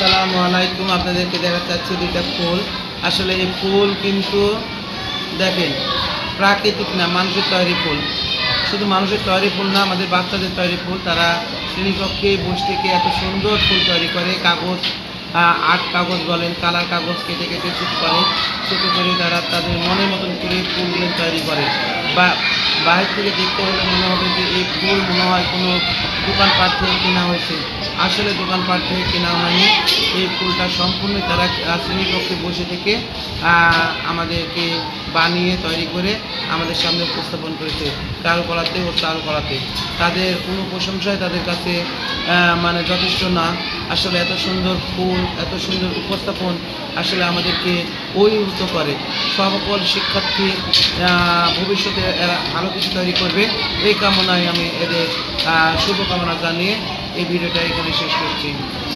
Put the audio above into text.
আসসালামু আলাইকুম, আপনাদেরকে দেখা যাচ্ছে দুইটা ফুল। আসলে এই ফুল কিন্তু দেখেন, প্রাকৃতিক না, মানুষের তৈরি ফুল। শুধু মানুষের তৈরি ফুল না, আমাদের বাচ্চাদের তৈরি ফুল। তারা শ্রেণীকক্ষে বসে থেকে এত সুন্দর ফুল তৈরি করে। কাগজ আর্ট কাগজ বলেন, কালার কাগজ কেটে কেটে ছোট করে ছোট করে তারা তাদের মনের মতন করে ফুলগুলো তৈরি করে। বা বাইরে থেকে দেখতে হলে মনে হবে যে এই ফুল মনে হয় কোনো দোকানপাট থেকে কেনা হয়েছে। আসলে দোকানপাট থেকে কেনা হয়নি। এই ফুলটা সম্পূর্ণ তারা শ্রেণীকক্ষে বসে থেকে আমাদেরকে বানিয়ে তৈরি করে আমাদের সামনে উপস্থাপন করেছে চারুকলাতে ও চারুকলাতে। তাদের কোনো প্রশংসায় তাদের কাছে মানে যথেষ্ট না। আসলে এত সুন্দর ফুল, এত সুন্দর উপস্থাপন আসলে আমাদেরকে অভিভূত করে। সকল শিক্ষার্থী ভবিষ্যতে এরা ভালো কিছু তৈরি করবে। এই কামনায় আমি এদের শুভকামনা জানিয়ে এই ভিডিওটা এখানে শেষ করছি।